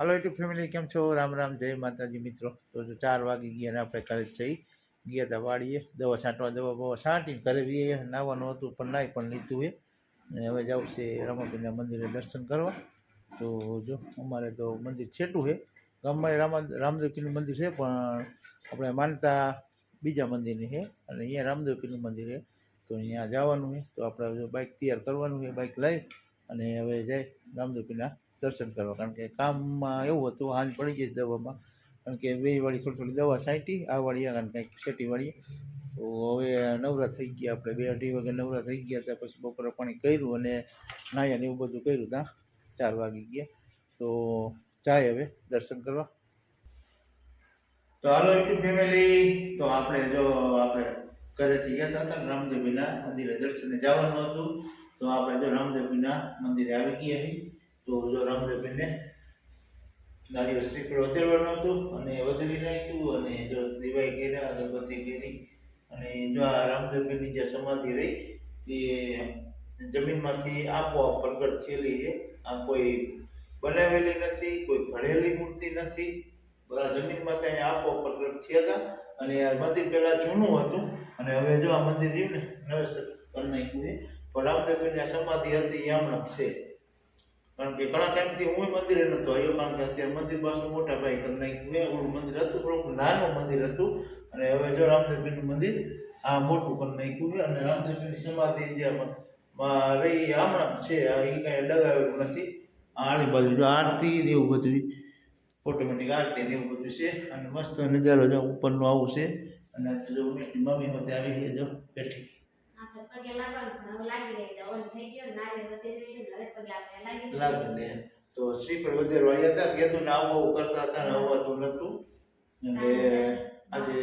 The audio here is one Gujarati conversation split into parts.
હાલો યુટ્યુબ ફેમિલી કેમ છો? રામ રામ, જય માતાજી મિત્રો. તો જો ચાર વાગી ગયા અને આપણે ઘરે જઈ ગયા હતા વાડીએ. દવા છાંટવા, દવા બવા છાંટીને ઘરે બી નાવાનું હતું પણ નાઈ પણ લીધું એ અને હવે જવું છે રામાપીના મંદિરે દર્શન કરવા. તો જો અમારે તો મંદિર છેટું છે ગામમાં રામા રામદેવપીનું મંદિર છે, પણ આપણે માનતા બીજા મંદિરની છે અને અહીંયા રામદેવપીનું મંદિર છે તો અહીંયા જવાનું છે તો આપણે બાઇક તૈયાર કરવાનું છે બાઇક લઈ. અને હવે જાય રામદેવપીરના દર્શન કરવા. કારણ કે કામમાં એવું હતું, હાંજ પડી ગઈ દવામાં. કારણ કે બે વાળી થોડી થોડી દવા સાંટી આ વાળી કારણ કંઈક છેટી વાળી. તો હવે નવરા થઈ ગયા આપણે, બે અઢી વાગે નવરા થઈ ગયા ત્યાં પછી બપોરે પાણી કર્યું અને નાયા ને એવું બધું કર્યું ત્યાં ચાર વાગી ગયા. તો જાય હવે દર્શન કરવા. તો હાલો યુટ્યુબ ફેમિલી, તો આપણે જો આપણે ઘરેથી ગયા હતા રામદેવીના મંદિરે. દર્શને જવાનું હતું. તો આપણે જો રામદેવીના મંદિરે આવી ગયા છીએ. તો જો રામદેવીને નારિયેળ શ્રીફળ વધેરવાનું હતું અને વધેરી નાખ્યું અને જો દિવાઈ કર્યા અગરબત્તી કરી અને જો આ રામદેવની જે સમાધિ રહી તે જમીનમાંથી આપોઆપ પ્રગટ થયેલી છે. આ કોઈ બનાવેલી નથી, કોઈ ઘડેલી મૂર્તિ નથી. બધા જમીનમાંથી અહીંયા આપોઆપ પ્રગટ થયા હતા અને આ મંદિર પહેલાં જૂનું હતું અને હવે જો આ મંદિર રહ્યું ને નવેસર કરી નાખ્યું છે. પણ આ સમાધિ હતી, એ હમણાં છે. કારણ કે ઘણા ટાઈમથી હું મંદિરે નહોતો આવ્યો, કારણ કે અત્યારે મંદિર પાછું મોટા ભાઈ કરી નાખ્યું ઓલું મંદિર હતું પણ નાનું મંદિર હતું. અને હવે જો રામદેવજીનું મંદિર આ મોટું કરી નાખ્યું છે. અને રામદેવજીની સમાધિ જ્યાં રહી હમણાં છે. એ કાંઈ ડગાવેલું નથી. આની બાજુ જો આરતી ને એવું બધું ઓટોમેટિક આરતી ને એવું બધું છે. અને મસ્ત નજારો જો ઉપરનું આવું છે. અને જો મમ્મી હોતે આવી જો બેઠી. આપણે પગે લાગવાનું પણ હવે લાગી રહી છે થઈ ગયું નારિયેળ વધી રહ્યું હવે પગે આપણે લાગી ગયું. લાગે ને તો શ્રી વધેરો આવ્યા હતા કીધું ને ના આવું કરતા હતા ને આવવાતું નતું એટલે આજે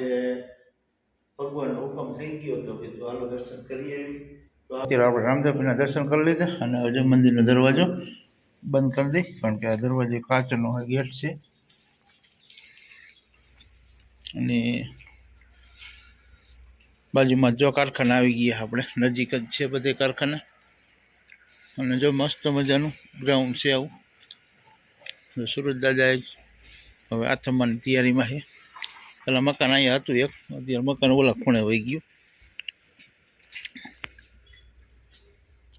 ભગવાનનો હુકમ થઈ ગયો હતો કે તો હાલો દર્શન કરીએ આવી. તો અત્યારે આપણે રામદેવપીરના દર્શન કરી લીધા અને હજુ મંદિરનો દરવાજો બંધ કરી દઈ કારણ કે આ દરવાજો કાચનો ગેટ છે. અને બાજુમાં જો કારખાના આવી ગયા આપણે, નજીક જ છે બધે કારખાના. અને જો મસ્ત મજાનું ગ્રાઉન્ડ છે આવું. સુરત દાદાએ હવે આ આથમવાની તૈયારીમાં છે. પેલા મકાન અહીંયા હતું એક, અત્યારે મકાન ઓલા ખૂણે વહી ગયું.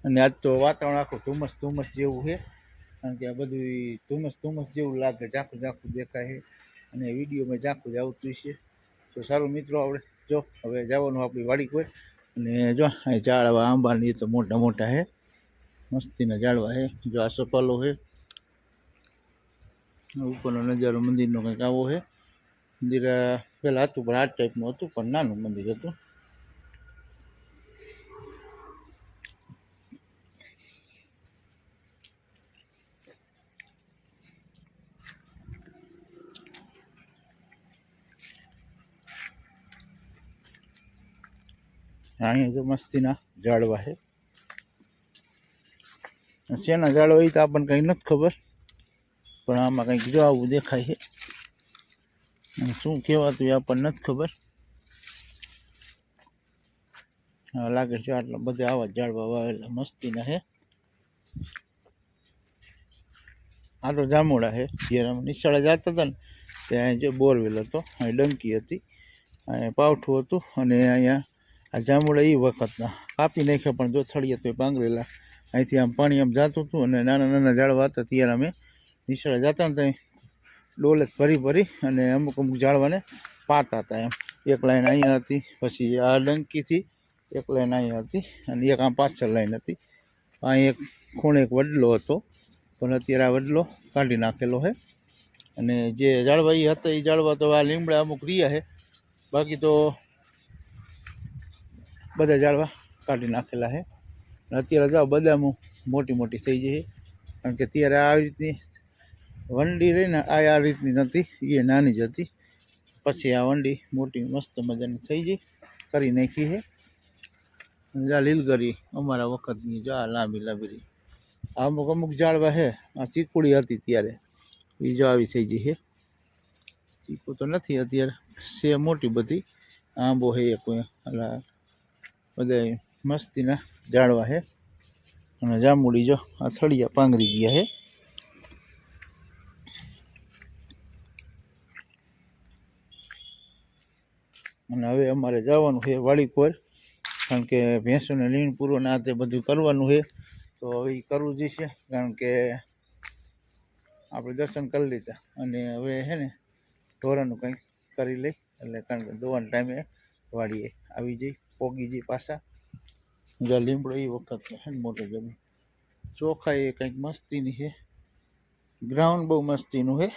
અને આજ તો વાતાવરણ આખું ધુમ્મસ ધુમ્મસ જેવું છે. કારણ કે આ બધું ધુમ્મસ ધુમ્મસ જેવું લાગે ઝાંખું ઝાંખું દેખાય છે. અને વિડીયોમાં ઝાંખું જ આવતું છે. તો સારું મિત્રો, આપણે જો, હવે જવાનું આપણી વાડી કોઈ અને જો, અહીં ઝાડવા, આંબાની તો મોટા મોટા છે મસ્તીના ઝાડવા છે જો આ સફાલો છે ઉપરનો નજારો મંદિરનો કંઈક આવો છે મંદિર પહેલાં હતું, પણ આ ટાઈપનું હતું, પણ નાનું મંદિર હતું. અહીંયા જો મસ્તીના ઝાડવા છે. શેના ઝાડવા હોય તો આપણને કંઈ નથી ખબર. પણ આમાં કંઈક જો આવું દેખાય છે. શું કહેવાતું એ આપણને નથી ખબર. લાગે છે આટલા બધા આવા ઝાડવા વાવેલા મસ્તીના છે. આ તો જામુડા છે. જ્યારે અમે નિશાળે જતા હતા ને, ત્યાં જે બોરવેલ હતો, અહીં ડંકી હતી, અહીંયા પાવઠું હતું અને અહીંયા આ જાંબુડા એ વખતના. કાપી નાખ્યા પણ જો થળીએ તો પાંગરેલા અહીંથી આમ પાણી આમ જતું હતું અને નાના નાના ઝાડવા હતા, ત્યારે અમે નિશાળે જતા ને ત્યાં ડોલે ભરી ભરી અને અમુક અમુક ઝાડવાને પાતા હતા એમ. એક લાઈન અહીંયા હતી, પછી આ ડંકીથી એક લાઈન અહીંયા હતી અને એક આમ પાછળ લાઈન હતી. અહીં એક ખૂણે એક વડલો હતો, પણ અત્યારે આ વડલો કાઢી નાખેલો છે અને જે ઝાડવા એ હતા એ ઝાડવા તો આ લીમડા અમુક રહ્યા છે બાકી તો બધા ઝાડવા કાઢી નાખેલા છે. અત્યારે જાઓ બદામો મોટી મોટી થઈ જાય કારણ કે ત્યારે આવી રીતની વંડી રહી ને આ આ રીતની નથી, એ નાની જ હતી. પછી આ વંડી મોટી મસ્ત મજાની થઈ ગઈ, કરી નાખી છે. જા લીલગરી અમારા વખતની જા લાંબી લાંબી આ અમુક અમુક ઝાડવા છે, આ ચીકુડી હતી ત્યારે, એ જો આવી થઈ ગઈ છે. ચીકુ તો નથી અત્યારે, છે મોટી બધી, આંબો છે એક અલા બધા મસ્તીના ઝાડવા છે અને જાંબુડી જો આ થળિયા પાંગરી ગયા હે. અને હવે અમારે જવાનું છે વાળીકોર કારણ કે ભેંસોને લીણ પૂરું આ તે બધું કરવાનું છે. તો હવે એ કરવું જઈશે કારણ કે આપણે દર્શન કરી લીધા. અને હવે છે ને, ઢોરાનું કંઈક કરી લઈ, એટલે કારણ કે દોવાના ટાઈમે વાળીએ આવી જઈ. પોગી જે પાછા. જો, લીમડો એ વખત હે ને મોટો જમીન ચોખા એ કંઈક મસ્તીની છે ગ્રાઉન્ડ બહુ મસ્તીનું છે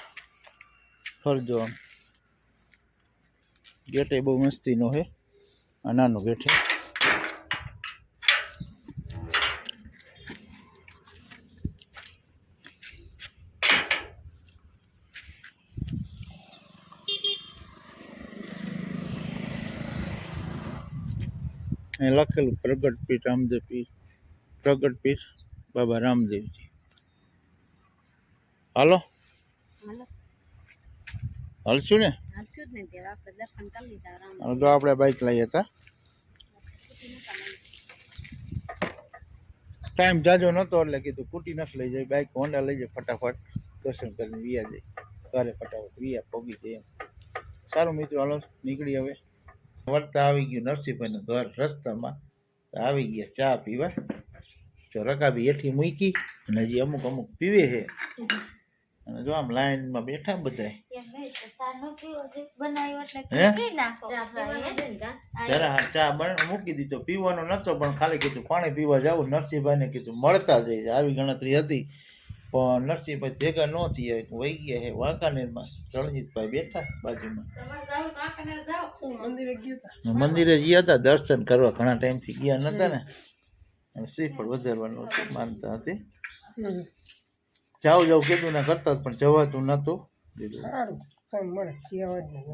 ફરજો આમ. ગેટે બહુ મસ્તીનો છે આ નાનું ગેટ છે લખેલું પ્રગટપીઠ રામદેવ પીઠ પ્રગટપીઠ બાબા રામદેવજી. હાલો? હલશું ને? તો આપણે બાઇક લઈએ હતા ટાઈમ જાજો નહોતો એટલે કીધું કુટી નથી લઈ જાય બાઇક હોન્ડા લઈ જાય ફટાફટ દર્શન કરીને વિયા જાય. ઘરે ફટાફટ વિયા પોગી જાય એમ. સારું મિત્રો હાલો નીકળી હવે. વળતા આવી ગયું નરસિંહભાઈનું ઘર રસ્તામાં આવી ગયા ચા પીવા. જો રકાબી હેઠી મૂકી અને હજી અમુક અમુક પીવે છે. અને જો આમ લાઈનમાં બેઠા બધા હે? જરા હા ચા બન મૂકી દીધો પીવાનો નતો પણ ખાલી કીધું પાણી પીવા જાવું નરસિંહભાઈને કીધું મળતા જઈ આવી ગણતરી હતી. પણ નરસિંહભાઈ ભેગા ન થયા વહી ગયા હે વાંકાનેરમાં. રણજીતભાઈ બેઠા બાજુમાં. મંદિરે ગયા હતા દર્શન કરવા ઘણા ટાઈમથી ગયા નતા ને. અને શ્રીફળ વધારવાનું હતું માનતા હતી. જાવ જાવ કીધું ને કરતા પણ જવાતું નતું. કીધું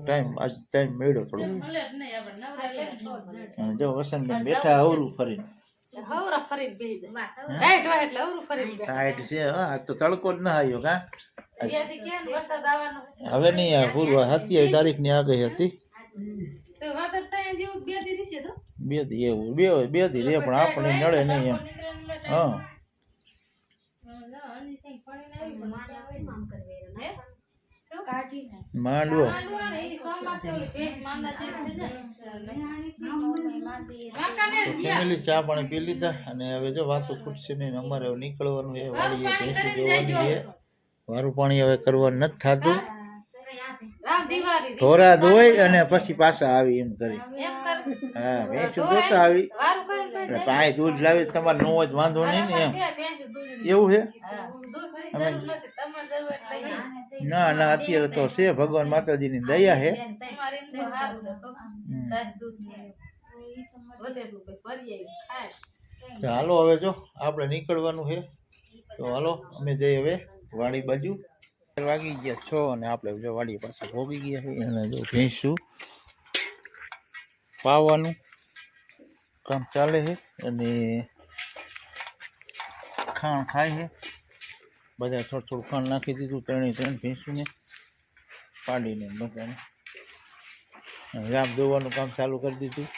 ટાઈમ આજ ટાઈમ મળ્યો થોડો જો વસંતબેન બેઠા અવરું ફરીને. ટાઈટ છે હા આજ તો તડકો જ ના આવ્યો કા? હવે નહીં આ પૂર્વ સત્યાવીસ તારીખની આગળ હતી. બે દી એવું બે બે દી રે પણ આપણે નડે નહીં એમ. હા. માંડવો ફેમિલી ચા પાણી પી લીધા અને હવે જો વાતો ખૂટશે નહીં અમારે નીકળવાનું છે વાળીએ ભેંસી જોવાની છે. વારું પાણી હવે કરવાનું નથી થતું. ઢોરા ધોઈ અને પછી પાછા આવી એમ કરી. હા. ભેંસું જોતા આવી. એટલે પાય દૂધ લાવી તમારે ન હોય તો વાંધો નહીં ને એમ. એવું છે? ના ના અત્યારે તો છે ભગવાન માતાજીની દયા છે. તો હાલો હવે જો આપણે નીકળવાનું છે. તો હાલો અમે જઈએ હવે વાડી બાજુ. વાગી ગયા છ અને આપણે જો વાડી પાસે ભોગી ગયા છે અને જો ભેંસું પાવાનું કામ ચાલે છે અને ખાણ ખાય છે. બધા થોડું થોડું ખાણ નાખી દીધું ત્રણે ત્રણ ભેંસુને પાડીને બધાને. રામ દોવાનું કામ ચાલુ કરી દીધું.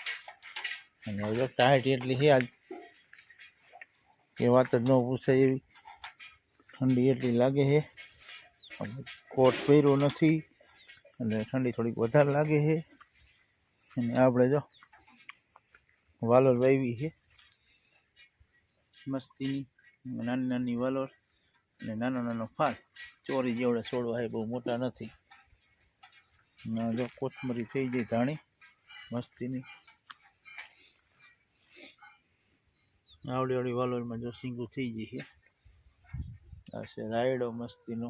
અને હવે ટાઈટ એટલી છે આજ. એ વાત જ ન પૂછાય એવી. ઠંડી એટલી લાગે છે. કોટ પહેર્યો નથી એટલે ઠંડી થોડીક વધારે લાગે છે. અને આપણે જો વાલોર વાવી છે. મસ્તીની, નાની નાની વાલોર અને નાનો નાનો ફાલ. ચોરી જેવડે છોડવા છે, બહુ મોટા નથી. જો કોથમરી થઈ જાય ધાણી, મસ્તીની. આવડી આવડી વાલોરમાં જો સિંગું થઈ છે. આ છે રાયડો મસ્તીનો.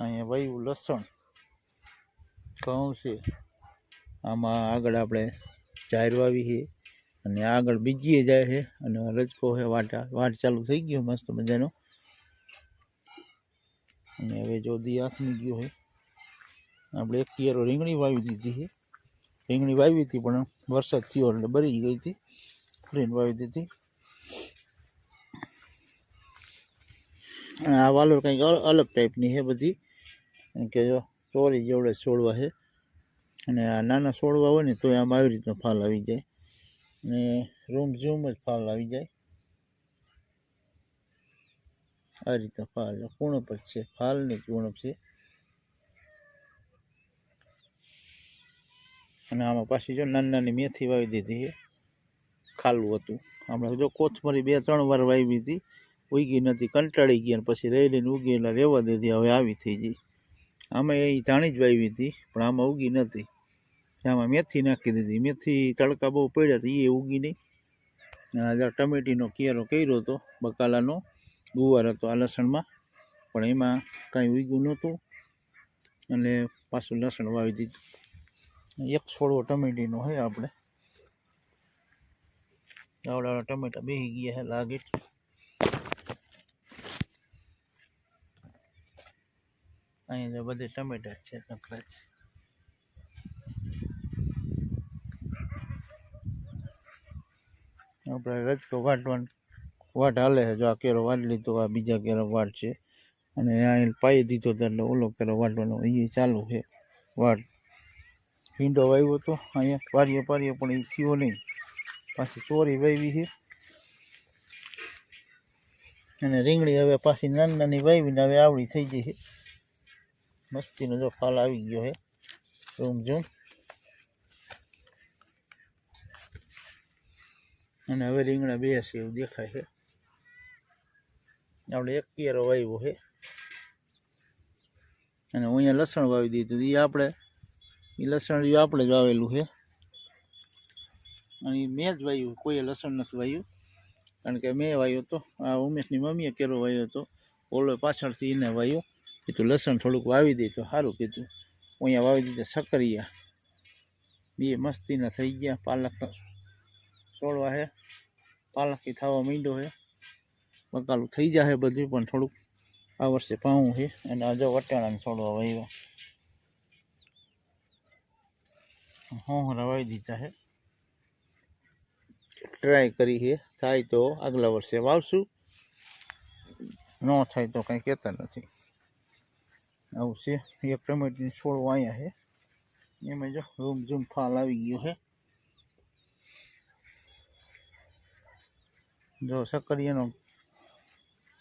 અહીંયા વયું, લસણ, ઘઉં છે. આમાં આગળ આપણે જાહેર વાવી છે અને આગળ બીજીએ જાય છે અને રજકો છે, વાટા, વાટ ચાલુ થઈ ગયો, મસ્ત મજાનો. અને હવે જો દી ગયો છે. આપણે એક કિયરો રીંગણી વાવી દીધી છે. રીંગણી વાવી હતી પણ વરસાદ થયો એટલે બરી ગઈ હતી. ફરીને વાવી દીધી. અને આ વાલોર કંઈક અલગ ટાઈપની છે બધી. કારણ કે જો ચોરી જેવડે છોડવા છે. અને આ નાના છોડવા હોય ને તો આમાં આવી રીતનો ફાલ આવી જાય. અને રૂમ ઝૂમ જ ફાલ આવી જાય. આ રીતે ફાલ કુણપ જ છે. ફાલની કુણપ છે. અને આમાં પાછી જો નાની નાની મેથી વાવી દીધી છે. ખાલું હતું. હમણાં જો કોથમરી બે ત્રણ વાર વાવી હતી. ઉગી નથી. કંટાળી અને પછી રહી રહીને ઉગી એટલે રહેવા દીધી. હવે આવી થઈ ગઈ. આમાં એ ધાણી જ વાવી હતી, પણ આમાં ઉગી નથી આમાં મેથી નાખી દીધી. મેથી તડકા બહુ પડ્યા હતા એ ઉગી નહીં. ટમેટીનો કિયારો કર્યો હતો, બકાલાનો. ગુવાર હતો આ લસણમાં, પણ એમાં કાંઈ ઉગ્યું નહોતું. અને પાછું લસણ વાવી દીધું. એક છોડવો ટમેટીનો છે આપણે. આવડા ટમેટા બેસી ગયા લાગે અહીંયા જો બધે ટમેટા છે નકરા છે. આપણે રજકો વાટવાનું વાટ હાલે છે. જો આ કેરો વાટ લીધો, આ બીજા કેરો વાટ છે. અને અહીં પાઈ દીધો એટલે ઓલો કેરો વાટવાનો એ ચાલુ છે. વાટ ભીંડો વાવ્યો હતો અહીંયા પારીએ પારીએ, પણ એ થયો નહીં. પાછી ચોરી વાવી છે. અને રીંગણી હવે પાછી નાની નાની વાવીને હવે આવડી થઈ છે. મસ્તીનો જો ફાલ આવી ગયો છે રૂમ ઝૂમ અને હવે રીંગણા બે છે એવું દેખાય છે. આપણે એક કેરો વાવ્યો છે. અને હું અહીંયા લસણ વાવી દીધું એ આપણે એ લસણ આપણે જ વાવેલું છે. અને મેં જ વાવ્યું, કોઈએ લસણ નથી વાવ્યું. કારણ કે મેં વાવ્યો હતો આ ઉમેશની મમ્મીએ કેરો વાવ્યો હતો. ઓલો પાછળથી એને વાવ્યો. કીધું લસણ થોડુંક વાવી દે તો સારું કીધું. અહીંયા વાવી દીધા સકરિયા. બે મસ્તીના થઈ ગયા. પાલક છોડવા છે પાલકી થવા માંડ્યો છે બકાલું થઈ જશે બધું પણ થોડુંક. આ વર્ષે પાવું છે અને હજુ વટાણાને છોડવા વાવ્યા હું વાવી દીધા છે ટ્રાય કરી છે થાય તો આગલા વર્ષે વાવશું. ન થાય તો કંઈ કહેતા નથી. આવું છે. એક પ્રમેટની છોડ અહીંયા છે. એમાં જો રૂમ ઝૂમ ફાલ આવી ગયો છે. જો સકરિયાનો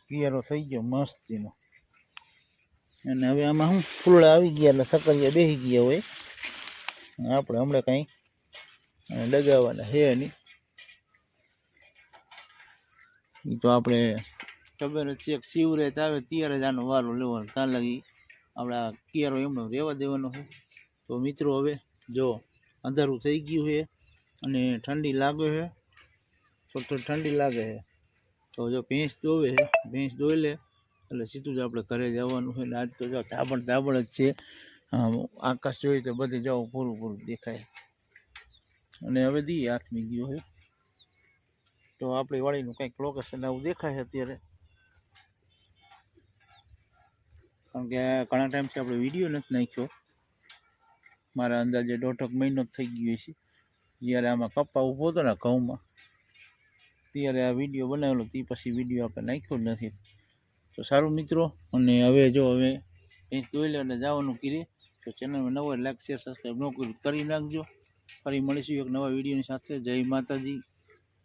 પિયારો થઈ ગયો મસ્તીનો. અને હવે આમાં શું? ફૂલડા આવી ગયા એટલે સકરિયા બેસી ગયા હોય. આપણે હમણાં કંઈ લગાવવાના છે નહીં. તો આપણે ખબર ચેક શિવરાત આવે ત્યારે જ આનો વારો લેવાનો કાં લગી આપણે કિયારો એમનો રહેવા દેવાનો છે. તો મિત્રો હવે જો અંધારું થઈ ગયું છે અને ઠંડી લાગે છે થોડી ઠંડી લાગે છે. તો જો ભેંસ દોવે છે, ભેંસ દોઈ લે એટલે સીધું જ આપણે ઘરે જવાનું છે. ને આજ તો જો ધાબણ ધાબણ જ છે. આકાશ જોઈએ તો બધે જાઓ પૂરું પૂરું દેખાય. અને હવે દી હાથમી ગયો છે. તો આપણી વાળીનું કંઈક લોકેશન આવું દેખાય અત્યારે. કારણ કે ઘણા ટાઈમથી આપણે વીડિયો નથી નાખ્યો. મારા અંદાજે દોઢક મહિનો થઈ ગયો છે. જ્યારે આમાં કપ્પા ઊભો હતો ને ઘઉંમાં, ત્યારે આ વીડિયો બનાવેલો, તે પછી વીડિયો આપણે નાખ્યો નથી. તો સારું મિત્રો, અને હવે જો હવે કંઈક જોઈ લે અને જવાનું કીરે. તો ચેનલમાં નવો લાઈક શેર સબસ્ક્રાઈબ ન કરી નાખજો. ફરી મળીશું એક નવા વિડીયોની સાથે. જય માતાજી.